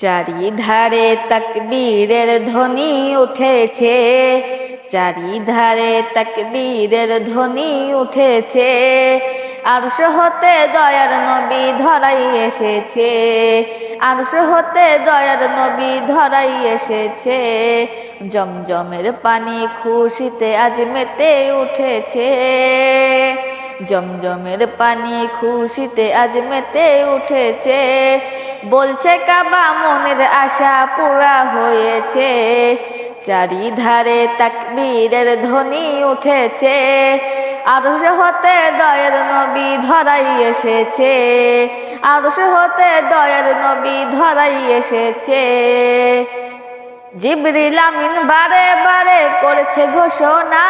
চারিধারে তকবীরের ধ্বনি উঠেছে, চারিধারে তকবীরের ধ্বনি উঠেছে। আর হতে দয়ার নবী ধরাই এসেছে আর হতে দয়ার নবী ধরাই এসেছে। জমজমের পানি খুশিতে আজ মেতে উঠেছে, জমজমের পানি খুশিতে আজ মেতে উঠেছে। বলছে কাবা মনের আশা পুরা হয়েছে। চারিধারে তাকবীরের ধ্বনি উঠেছে। আর হতে দয়ের নবী ধরাই এসেছে। আর হতে দয়ের নবী ধরাই এসেছে। জিবরিল আমিন বারে বারে করেছে ঘোষণা,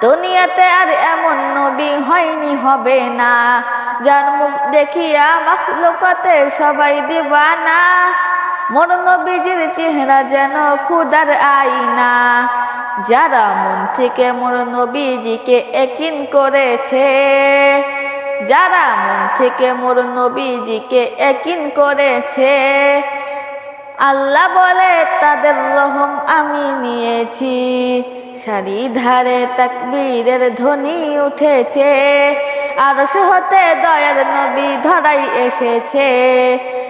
দুনিয়াতে আর এমন নবী হয়নি, হবে না। যার মুখ দেখিয়া মাখলুকাতে সবাই দিবানা। মোর নবীজির চেহারা যেন খুদার আইনা যারা মন থেকে মোর নবীজিকে একিন করেছে, যারা মন থেকে মোর নবীজিকে একিন করেছে, আল্লাহ বলে, তাদের রহম আমি নিয়েছি। সারি ধারে তাকবীরের ধ্বনি উঠেছে। আর হতে দয়ার নবী ধরাই এসেছে।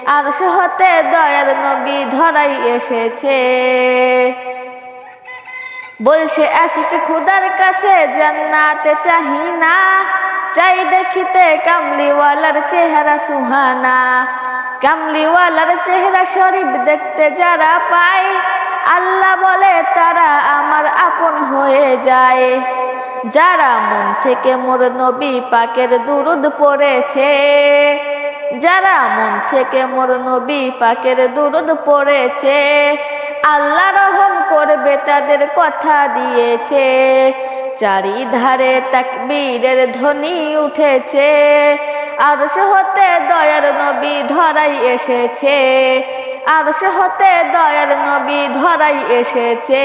আর হতে দয়ার নবী ধরাই এসেছে। বলছে, আশিক খুদার কাছে জান্নাতে চাহি না। চাই দেখিতে কামলিওয়ালার চেহারা সুহানা। কামলিওয়ালার চেহারা শরীফ দেখতে যারা পায়, আল্লাহ বলে তারা আমার আপন হয়ে যায়। যারা মন থেকে মোর নবী পাকের দুরুদ পড়েছে, যারা মন থেকে মোর নবী পাকের দুরুদ পড়েছে, আল্লাহ রহম করবে তাদের কথা দিয়েছে। চারিধারে তাকবীরের ধ্বনি উঠেছে আর হতে দয়ার নবী ধরাই এসেছে আর হতে দয়ার নবী ধরাই এসেছে।